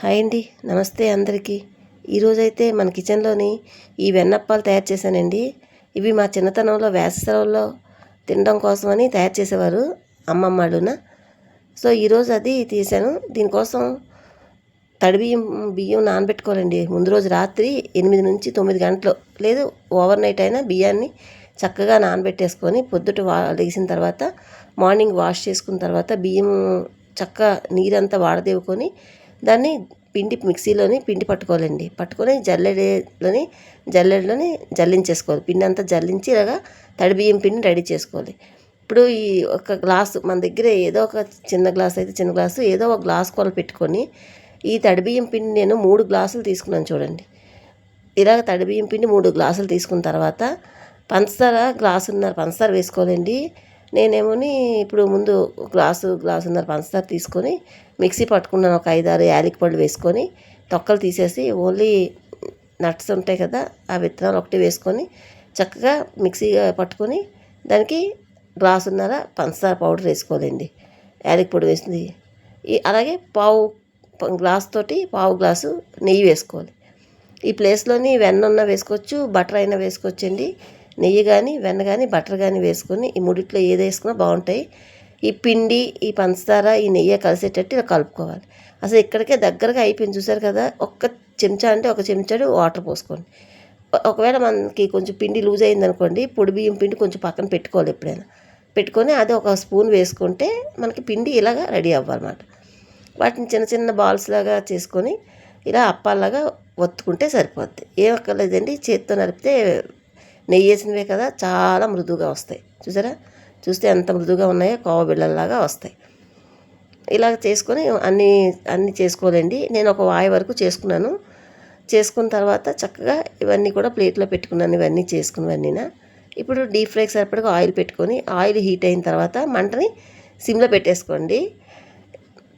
Hi అండి. నమస్తే అందరికీ. ఈరోజైతే మన కిచెన్లోని ఈ వెన్నప్పాలు తయారు చేశానండి. ఇవి మా చిన్నతనంలో వేసవిలో తినడం కోసమని తయారు చేసేవారు అమ్మమ్మ వాళ్ళున సో ఈరోజు అది తీసాను దీనికోసం తడి బియ్యం బియ్యం నానబెట్టుకోవాలండి. ముందు రోజు రాత్రి ఎనిమిది నుంచి తొమ్మిది గంటలు లేదు ఓవర్ నైట్ అయినా బియ్యాన్ని చక్కగా నానబెట్టేసుకొని పొద్దుట వా లేచిన తర్వాత మార్నింగ్ వాష్ చేసుకున్న తర్వాత బియ్యం చక్క నీరంతా వాడదేవుకొని దాన్ని పిండి మిక్సీలోని పిండి పట్టుకోవాలండి. పట్టుకొని జల్లెడలోని జల్లెడలోని జల్లించేసుకోవాలి. పిండి అంతా జల్లించి ఇలాగా తడి బియ్యం పిండిని రెడీ చేసుకోవాలి. ఇప్పుడు ఈ ఒక గ్లాసు మన దగ్గర ఏదో ఒక చిన్న గ్లాస్ అయితే చిన్న గ్లాసు ఏదో ఒక గ్లాస్ కొల పెట్టుకొని ఈ తడి బియ్యం పిండి నేను మూడు గ్లాసులు తీసుకున్నాను చూడండి. ఇలాగ తడి బియ్యం పిండి మూడు గ్లాసులు తీసుకున్న తర్వాత పంచదార గ్లాసున్నర పంచదార వేసుకోవాలండి. నేనేమోని ఇప్పుడు ముందు గ్లాసు గ్లాసున్నర పంచదార తీసుకొని మిక్సీ పట్టుకున్నాను ఒక ఐదారు యాలకి పళ్ళు వేసుకొని తొక్కలు తీసేసి ఓన్లీ నట్స్ ఉంటాయి కదా ఆ విత్తనాలు ఒకటి వేసుకొని చక్కగా మిక్సీ పట్టుకొని దానికి గ్లాసున్నర పంచదార పౌడర్ వేసుకోవాలండి. యాలకి పొడి వేసింది. ఈ అలాగే పావు గ్లాస్ తోటి పావు గ్లాసు నెయ్యి వేసుకోవాలి. ఈ ప్లేస్లోని వెన్న ఉన్న వేసుకోవచ్చు బటర్ అయినా వేసుకోవచ్చండి. నెయ్యి కానీ వెన్న కానీ బటర్ కానీ వేసుకొని ఈ ముడిట్లో ఏది వేసుకున్నా బాగుంటాయి. ఈ పిండి ఈ పంచదార ఈ నెయ్యి కలిసేటట్టు ఇలా కలుపుకోవాలి. అసలు ఇక్కడికే దగ్గరగా అయిపోయింది చూసారు కదా ఒక్క చెంచా అంటే ఒక చెంచాడు వాటర్ పోసుకోండి. ఒకవేళ మనకి కొంచెం పిండి లూజ్ అయింది అనుకోండి పొడి బియ్యం పిండి కొంచెం పక్కన పెట్టుకోవాలి ఎప్పుడైనా. పెట్టుకొని అది ఒక స్పూన్ వేసుకుంటే మనకి పిండి ఇలాగా రెడీ అవ్వాలన్నమాట. వాటిని చిన్న చిన్న బాల్స్ లాగా చేసుకొని ఇలా అప్పాలాగా ఒత్తుకుంటే సరిపోద్ది. ఏం అక్కర్లేదండి చేత్తో నలిపితే నెయ్యి వేసినవే కదా చాలా మృదువుగా వస్తాయి. చూసారా? చూస్తే ఎంత మృదువుగా ఉన్నాయో కోవ బిళ్ళల్లాగా వస్తాయి. ఇలా చేసుకొని అన్నీ అన్నీ చేసుకోలేండి నేను ఒక వాయి వరకు చేసుకున్నాను. చేసుకున్న తర్వాత చక్కగా ఇవన్నీ కూడా ప్లేట్లో పెట్టుకున్నాను ఇవన్నీ చేసుకున్నవన్నీనా. ఇప్పుడు డీప్ ఫ్రైకి సరిపడగా ఆయిల్ పెట్టుకొని ఆయిల్ హీట్ అయిన తర్వాత మంటని సిమ్లో పెట్టేసుకోండి.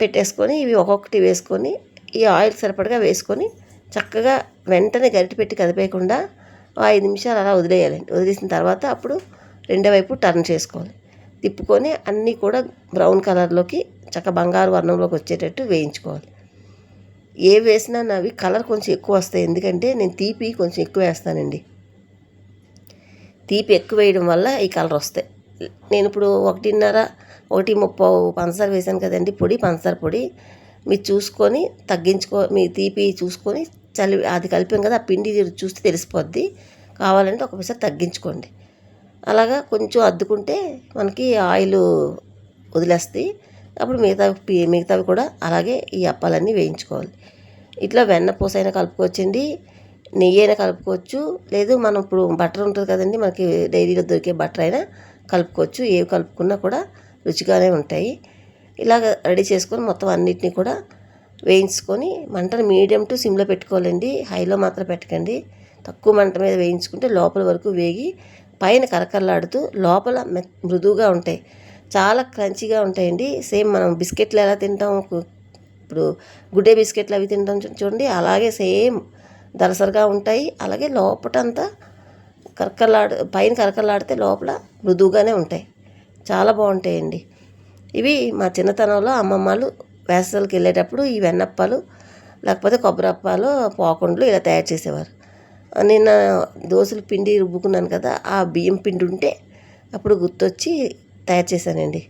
పెట్టేసుకొని ఇవి ఒక్కొక్కటి వేసుకొని ఈ ఆయిల్ సరిపడగా వేసుకొని చక్కగా వెంటనే గరిటె పెట్టి కదిపేయకుండా ఐదు నిమిషాలు అలా వదిలేయాలండి వదిలేసిన తర్వాత అప్పుడు రెండో వైపు టర్న్ చేసుకోవాలి. తిప్పుకొని అన్నీ కూడా బ్రౌన్ కలర్లోకి చక్క బంగారు వర్ణంలోకి వచ్చేటట్టు వేయించుకోవాలి. ఏ వేసినా నావి కలర్ కొంచెం ఎక్కువ వస్తాయి. ఎందుకంటే నేను తీపి కొంచెం ఎక్కువ వేస్తానండి. తీపి ఎక్కువ వేయడం వల్ల ఈ కలర్ వస్తాయి. నేను ఇప్పుడు ఒకటిన్నర ఒకటి ముప్పై పంచదార వేసాను కదండి పొడి పంచదార పొడి. మీరు చూసుకొని తగ్గించుకో మీ తీపి చూసుకొని చలి అది కలిపాం కదా ఆ పిండి చూస్తే తెలిసిపోద్ది. కావాలంటే ఒకసారి తగ్గించుకోండి. అలాగా కొంచెం అద్దుకుంటే మనకి ఆయిల్ వదిలేస్తాయి. అప్పుడు మిగతా మిగతావి కూడా అలాగే ఈ అప్పాలన్నీ వేయించుకోవాలి. ఇట్లా వెన్నపూస అయినా కలుపుకోవచ్చండి. నెయ్యి అయినా కలుపుకోవచ్చు. లేదు మనం ఇప్పుడు బటర్ ఉంటుంది కదండి మనకి డైరీలో దొరికే బటర్ అయినా కలుపుకోవచ్చు. ఏవి కలుపుకున్నా కూడా రుచిగానే ఉంటాయి. ఇలాగ రెడీ చేసుకొని మొత్తం అన్నిటినీ కూడా వేయించుకొని మంటను మీడియం టు సిమ్లో పెట్టుకోవాలండి. హైలో మాత్రం పెట్టకండి. తక్కువ మంట మీద వేయించుకుంటే లోపల వరకు వేగి పైన కరకరలాడుతూ లోపల మృదువుగా ఉంటాయి. చాలా క్రంచిగా ఉంటాయండి. సేమ్ మనం బిస్కెట్లు ఎలా తింటాం ఇప్పుడు గుడ్డే బిస్కెట్లు అవి తింటాం చూడండి. అలాగే సేమ్ దరసరిగా ఉంటాయి. అలాగే లోపటంతా కరకరలాడు పైన కరకరలాడితే లోపల మృదువుగానే ఉంటాయి. చాలా బాగుంటాయండి. ఇవి మా చిన్నతనంలో అమ్మమ్మలు వేసవికి వెళ్ళేటప్పుడు ఈ వెన్నప్పాలు లేకపోతే కొబ్బరి అప్పాలు పోకుండలు ఇలా తయారు చేసేవారు. నిన్న దోశలు పిండి రుబ్బుకున్నాను కదా ఆ బియ్యం పిండి ఉంటే అప్పుడు గుర్తొచ్చి తయారు చేశానండి.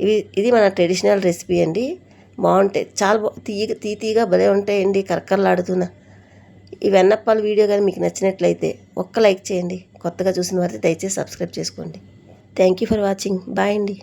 ఇవి ఇది మన ట్రెడిషనల్ రెసిపీ అండి. బాగుంటాయి. చాలా తీయ తీ తీగా భలే ఉంటాయండి కరకరలాడుతున్న. ఈ వెన్నప్పాల వీడియో కానీ మీకు నచ్చినట్లయితే ఒక్క లైక్ చేయండి. కొత్తగా చూసిన వారైతే దయచేసి సబ్స్క్రైబ్ చేసుకోండి. Thank you for watching. Bye అండి.